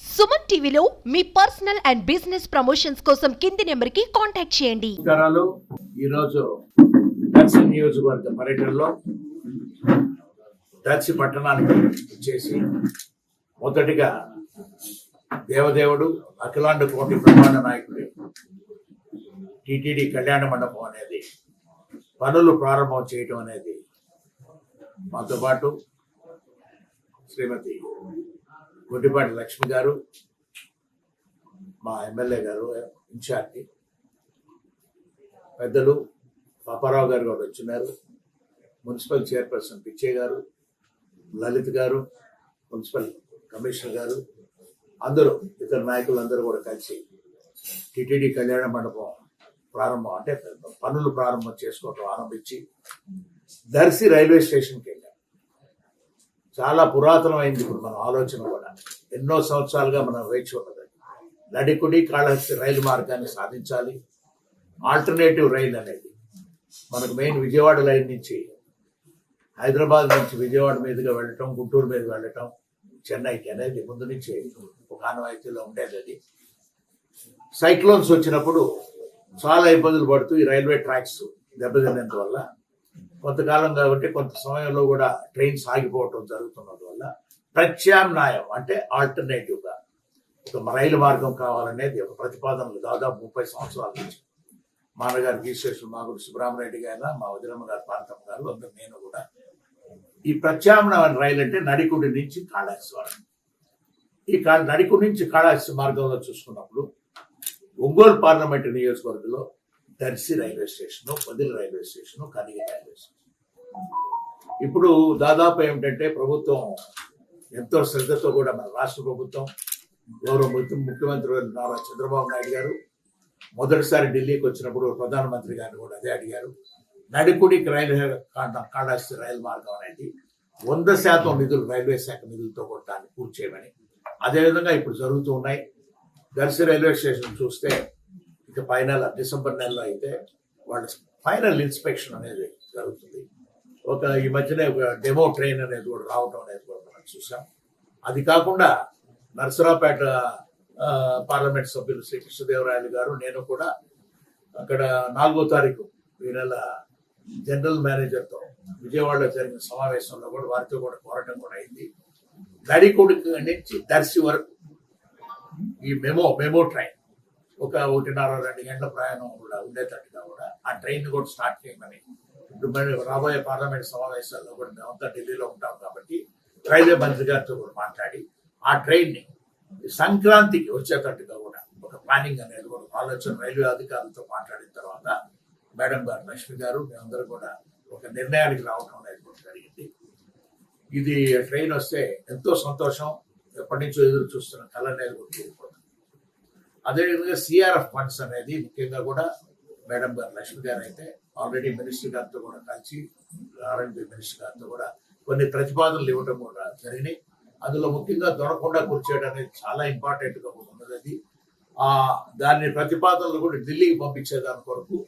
సుమన్ టీవీలో మీ personal and business promotions కోసం కింది నెంబర్కి కాంటాక్ట్ చేయండి. నమస్కారాలు. ఈరోజు దర్శి నియోజకవర్గ పర్యటనలో దర్శి పట్టణానికి వచ్చేసి మొదటిగా దేవదేవుడు అఖిలాండ కోటి బ్రహ్మాండ నాయకుడు టిటిడి కళ్యాణ మండపం అనేది పనులు ప్రారంభం చేయటం అనేది మాతో పాటు శ్రీమతి గుడ్డిపాటి లక్ష్మి గారు మా ఎమ్మెల్యే గారు ఇన్ఛార్జి పెద్దలు పాపారావు గారు కూడా వచ్చినారు మున్సిపల్ చైర్పర్సన్ పిచ్చే గారు లలిత్ గారు మున్సిపల్ కమిషనర్ గారు అందరూ ఇతర నాయకులు అందరూ కూడా కలిసి టిటిడి కళ్యాణ మండపం ప్రారంభం అంటే పనులు ప్రారంభం చేసుకోవటం ఆరంభించి దర్శి రైల్వే స్టేషన్కి చాలా పురాతనమైంది ఇప్పుడు మనం ఆలోచన కూడా. ఎన్నో సంవత్సరాలుగా మనం వేచి ఉన్నది. నడికుడి కాళహస్తి రైలు మార్గాన్ని సాధించాలి. ఆల్టర్నేటివ్ రైల్ అనేది. మనకు మెయిన్ విజయవాడ లైన్ నుంచి హైదరాబాద్ నుంచి విజయవాడ మీదుగా వెళ్ళటం గుంటూరు మీద వెళ్ళటం చెన్నైకి అనేది ముందు నుంచి ఒకనవాయితీలో ఉండేది అది. సైక్లోన్స్ వచ్చినప్పుడు చాలా ఇబ్బందులు పడుతూ ఈ రైల్వే ట్రాక్స్ దెబ్బతిన్నందువల్ల కొంతకాలం కాబట్టి కొంత సమయంలో కూడా ట్రైన్స్ ఆగిపోవటం జరుగుతున్నది వల్ల ప్రత్యామ్నాయం అంటే ఆల్టర్నేటివ్గా ఒక రైలు మార్గం కావాలనేది ఒక ప్రతిపాదనలు దాదాపు ముప్పై సంవత్సరాల నుంచి. మా అన్నగారు మాగుడు సుబ్రహ్మరెడ్డి గారు మా వదిలమ్మ గారు పార్తమ్మ గారు అందరు నేను కూడా. ఈ ప్రత్యామ్నాయ రైలు అంటే నడికుడి నుంచి కాళహస్తి వరకు. ఈ కా నడికుడి నుంచి కాళహస్తి మార్గంలో చూసుకున్నప్పుడు ఒంగోలు పార్లమెంటు నియోజకవర్గంలో Darsi railway station Podili railway station కదిగి railway station. ఇప్పుడు దాదాపు ఏమిటంటే ప్రభుత్వం ఎంతో శ్రద్ధతో కూడా మన రాష్ట్ర ప్రభుత్వం గౌరవ ముఖ్యమంత్రి నారా చంద్రబాబు నాయుడు గారు మొదటిసారి ఢిల్లీకి వచ్చినప్పుడు ప్రధానమంత్రి గారిని కూడా అదే అడిగారు. నడిపుడికి రైలు కాండ- కాళహస్తి రైలు మార్గం అనేది వంద శాతం నిధులు రైల్వే శాఖ నిధులతో కూడా దాన్ని పూర్తి చేయమని. అదేవిధంగా ఇప్పుడు జరుగుతూ ఉన్నాయి. దర్శి రైల్వే స్టేషన్ చూస్తే ఇక ఫైనల్ డిసెంబర్ నెలలో అయితే వాళ్ళ ఫైనల్ ఇన్స్పెక్షన్ అనేది జరుగుతుంది. ఒక ఈ మధ్యనే ఒక డెమో ట్రైన్ అనేది కూడా రావటం అనేది కూడా మనం చూసాం. అది కాకుండా నర్సరావుపేట పార్లమెంట్ సభ్యులు శ్రీకృష్ణదేవరాయలు గారు నేను కూడా అక్కడ నాలుగో తారీఖు ఈ నెల జనరల్ మేనేజర్తో విజయవాడలో జరిగిన సమావేశంలో కూడా వారితో కూడా పోరాటం కూడా అయింది. నడికొడుకు నుంచి దర్శి వరకు ఈ మెమో మెమో ట్రైన్ ఒక ఒకటిన్నర రెండు గంటల ప్రయాణం కూడా ఉండేటట్టుగా కూడా ఆ ట్రైన్ కూడా స్టార్ట్ చేయమని. ఇప్పుడు రాబోయే పార్లమెంట్ సమావేశాల్లో కూడా మేమంతా ఢిల్లీలో ఉంటాం కాబట్టి రైల్వే మంత్రి గారితో కూడా మాట్లాడి ఆ ట్రైన్ని సంక్రాంతికి వచ్చేటట్టుగా కూడా ఒక ప్లానింగ్ అనేది కూడా ఆలోచన రైల్వే అధికారులతో మాట్లాడిన తర్వాత మేడం గారు లక్ష్మి గారు మేమందరూ కూడా ఒక నిర్ణయానికి రావడం అనేది కూడా జరిగింది. ఇది ట్రైన్ వస్తే ఎంతో సంతోషం. ఎప్పటి నుంచో ఎదురు చూస్తున్న కళ అనేది కూడా అదేవిధంగా సిఆర్ఎఫ్ ఫండ్స్ అనేది ముఖ్యంగా కూడా మేడం గారు లక్ష్మి గారు అయితే ఆల్రెడీ మినిస్టర్ గారితో కూడా కలిసి ఆర్ఎండ్బి మినిస్టర్ గారితో కూడా కొన్ని ప్రతిపాదనలు ఇవ్వడం కూడా జరిగినాయి. అందులో ముఖ్యంగా దొరకకుండా కూర్చోవడం అనేది చాలా ఇంపార్టెంట్గా ఉన్నది అది. దాని ప్రతిపాదనలు కూడా ఢిల్లీకి పంపించేదాని కొరకు